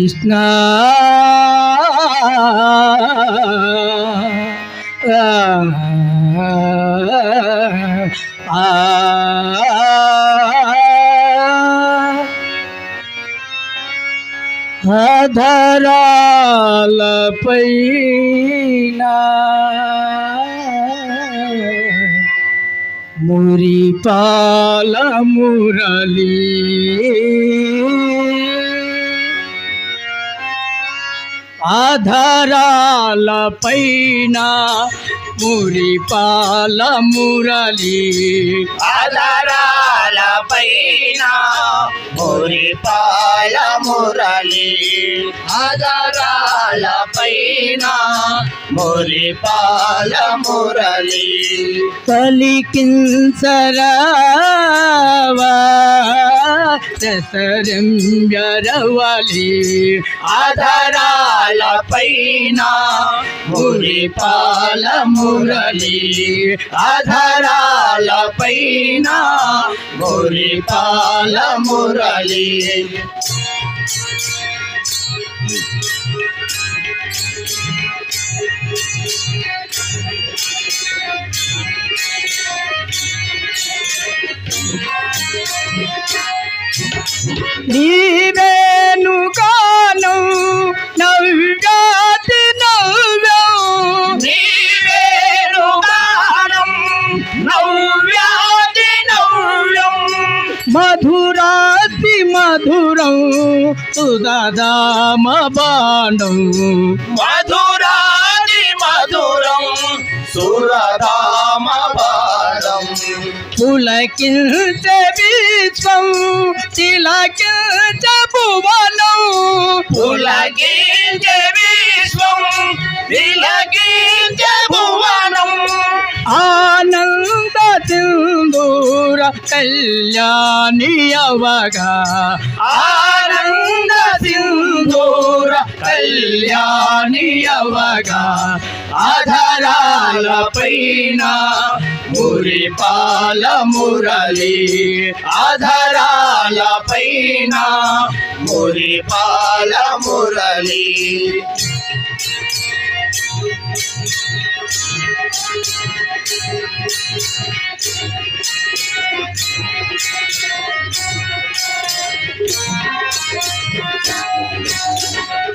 కృష్ణ. ఆ మురి పాల మురళీ ఆధారాలపైన మురిపాల మురళి. ఆధారాల పైన మురిపాల మురళి. ఆధారాల పైన మురిపాల మురళి. పలికించరావా రసరంజరవలి. ఆధారాల పైన మురిపాల మురళి ఆధారాల పైన మురిపాల మురళి నీవేను మధురం సుదామ బాణం. మధురాది మధురం సురధామ పాదం పులకించ విశ్వం తిలకించ భువనం. పులగించే విశ్వం భువనం. సింధూర కళ్యాణి అవగా ఆనంద సింధూర కళ్యాణి అవగా ఆధారాల పైన మురిపాల మురళి. ఆధారాల పైన మురిపాల మురళి.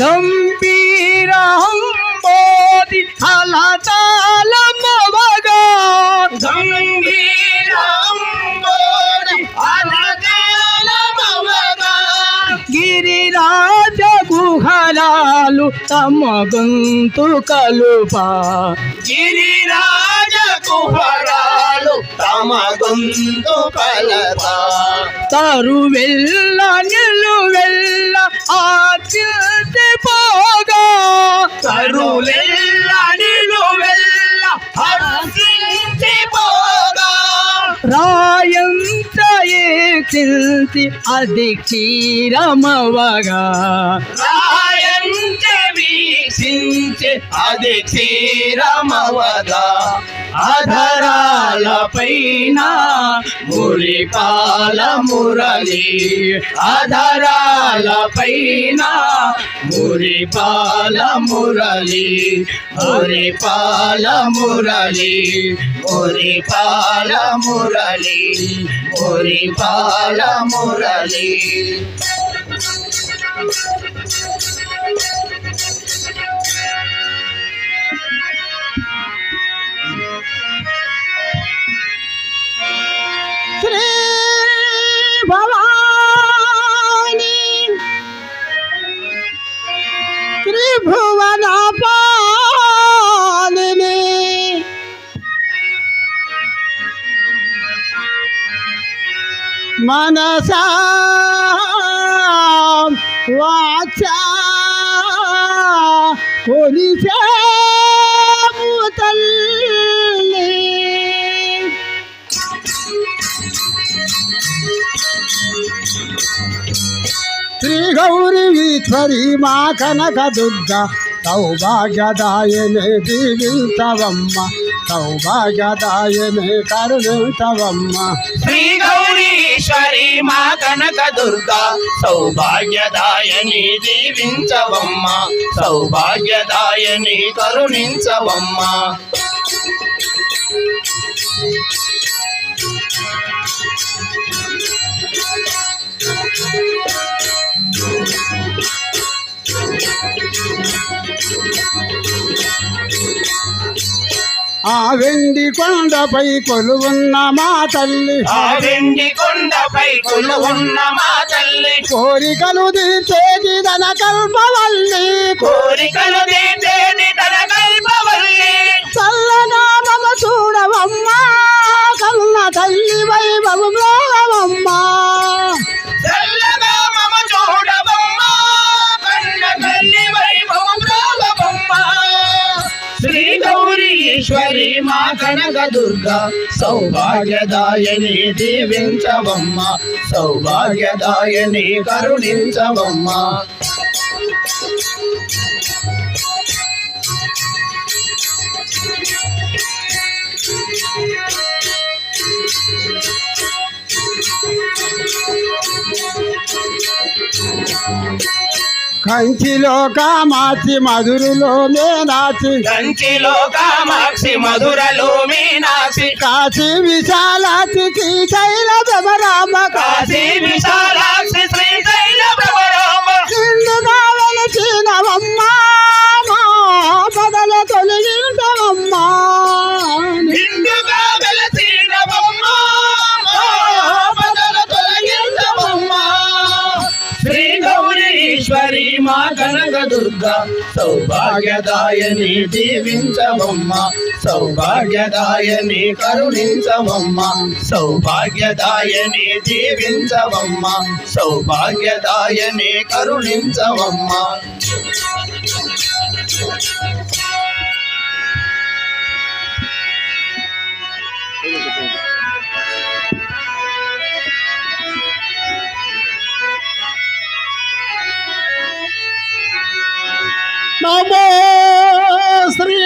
ಗಂಭೀರ ಹಂಬೋದಿ ಹಲ ಚಾಲ తమ గొంతు కలుపా గిరిరాజ కుహరాలు తమ గొంతు కలత తరువెల్ల నిలువెల్ల ఆచిల్చి పోగా. తరులెల్ల నిలువెల్ల హర్షించి పోగా. రాయంత ఏచించి అది క్షీరమవగా రాయంచే వీక్షించే అది క్షీరమవద. అధరాల పైన మురిపాల మురళి. అధరాల పైన మురిపాల మురళి. మురిపాల మురళి. మురిపాల మురళి. మురిపాల మురళి. మనసా వాచా కొలిచాము తల్లి శ్రీ గౌరీ ఈశ్వరి మా కనక దుర్గ సౌభాగ్యదాయనే దీవించవమ్మ. సౌభాగ్యదాయనే కరుణించవమ్మ. శ్రీ గౌరీశ్వరి మా కనక దుర్గా సౌభాగ్యదాయని దీవించవమ్మ. సౌభాగ్యదాయని కరుణించవమ్మ. ఆ వెండి కొండపై కొలువున్న మా తల్లి. ఆ వెండి కొండపై కొలువున్న మా తల్లి. కోరికలు తీర్చేది తన కల్పవల్లి కోరికలు తీర్చేది మా కనక దుర్గ సౌభాగ్యదాయని దీవించవమ్మ సౌభాగ్యదాయని కరుణించవమ్మ. కంచిలో కామాచి మధురులో మేనాచి కంచిలో కామాక్షి మధురలో మీనాక్షి కాశీ విశాలాచి శ్రీశైల దుర్గా సౌభాగ్యదాయని దీవించవమ్మ సౌభాగ్యదాయని కరుణించవమ్మ సౌభాగ్యదాయని దీవించవమ్మ సౌభాగ్యదాయని కరుణించవమ్మ నమో శ్రీ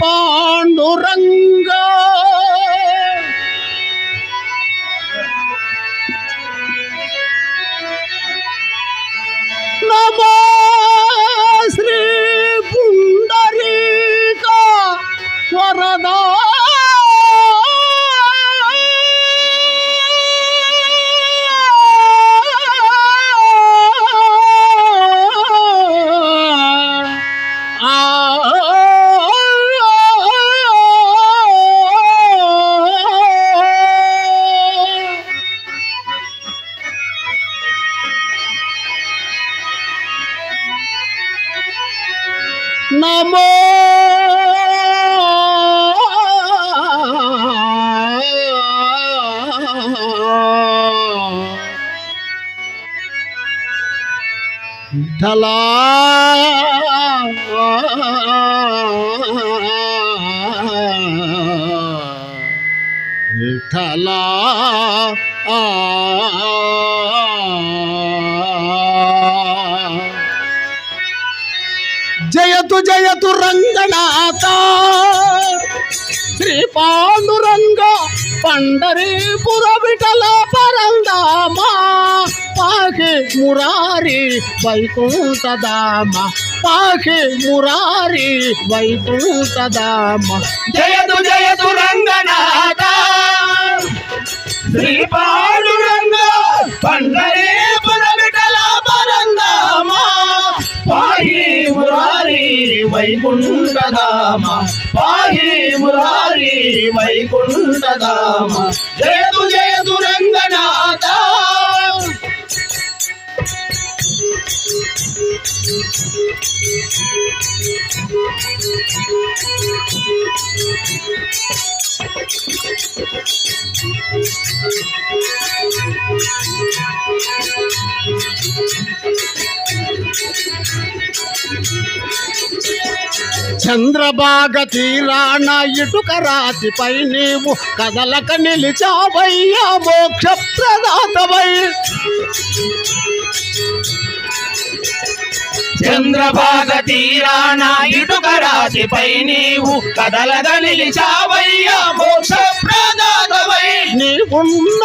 పాండురంగ నమో ఢలా విఠలా జయతు జయతు రంగనాథ. శ్రీ పాండురంగ పండరీపుర విఠల పరందామా. పాకే మురారి వైకుంఠదామ పాకే మురారి వైకుంఠదామ జయతు జయతు రంగనాథ. శ్రీ పాండురంగ పండరి వైకుంఠధామ పాహి మురారి వైకుంఠధామ. జయతు జయతు రంగనాథ చంద్రబాగ తీరాన ఇటుక రాతిపై నీవు కదలక నిలిచావయ్యా మోక్ష ప్రదాతవై చంద్రభాగ తీరాన ఇటుక రాతిపై నీవు కదలగ నిలిచావయ్యా మోక్ష ప్రదాతవై నీవున్న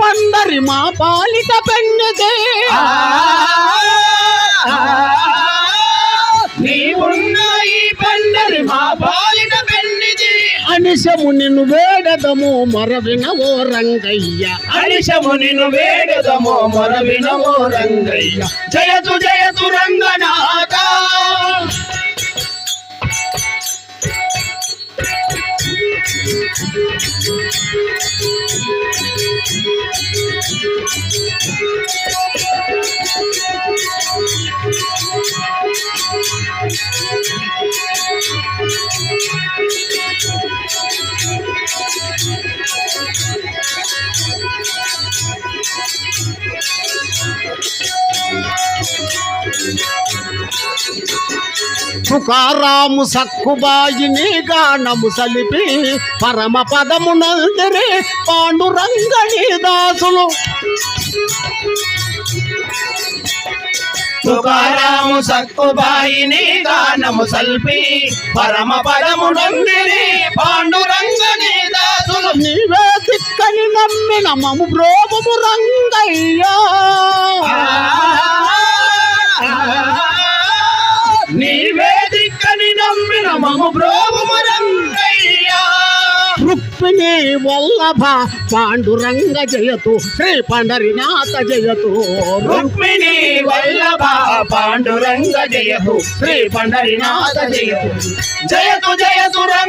పండరి మా పాలిట పెన్నదే. అనిశము నిన్ను వేడదము మరవినవో రంగయ్య అనిశము నిన్ను వేడుదమో మొరవినమో రంగయ్య జయతు జయతు రంగనాథ Thank you. తుకారాము సక్కుబాయిని గానము సలిపి పరమ పదము నందిరి పాండురంగణి దాసులు. తుకారాము సక్కుబాయిని గానము సల్పి పరమ పదము నందిని పాండురంగని దాసులు. నీవే దిక్కని నమ్మిన మము బ్రోమము రంగయ్యా వల్లభ పాండురంగ జయతు శ్రీ పండరినాథ జయతు. రుక్మిణి వల్లభ పాండురంగ జయతు శ్రీ పండరినాథ జయతు. జయతు జయతు రంగనాథ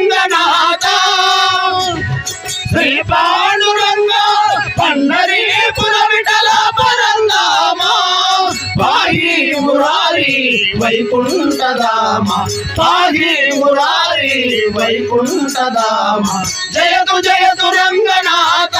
వైకుంఠధామ. పాగి మురారి వైకుంఠధామ. జయతు జయతు రంగనాథ.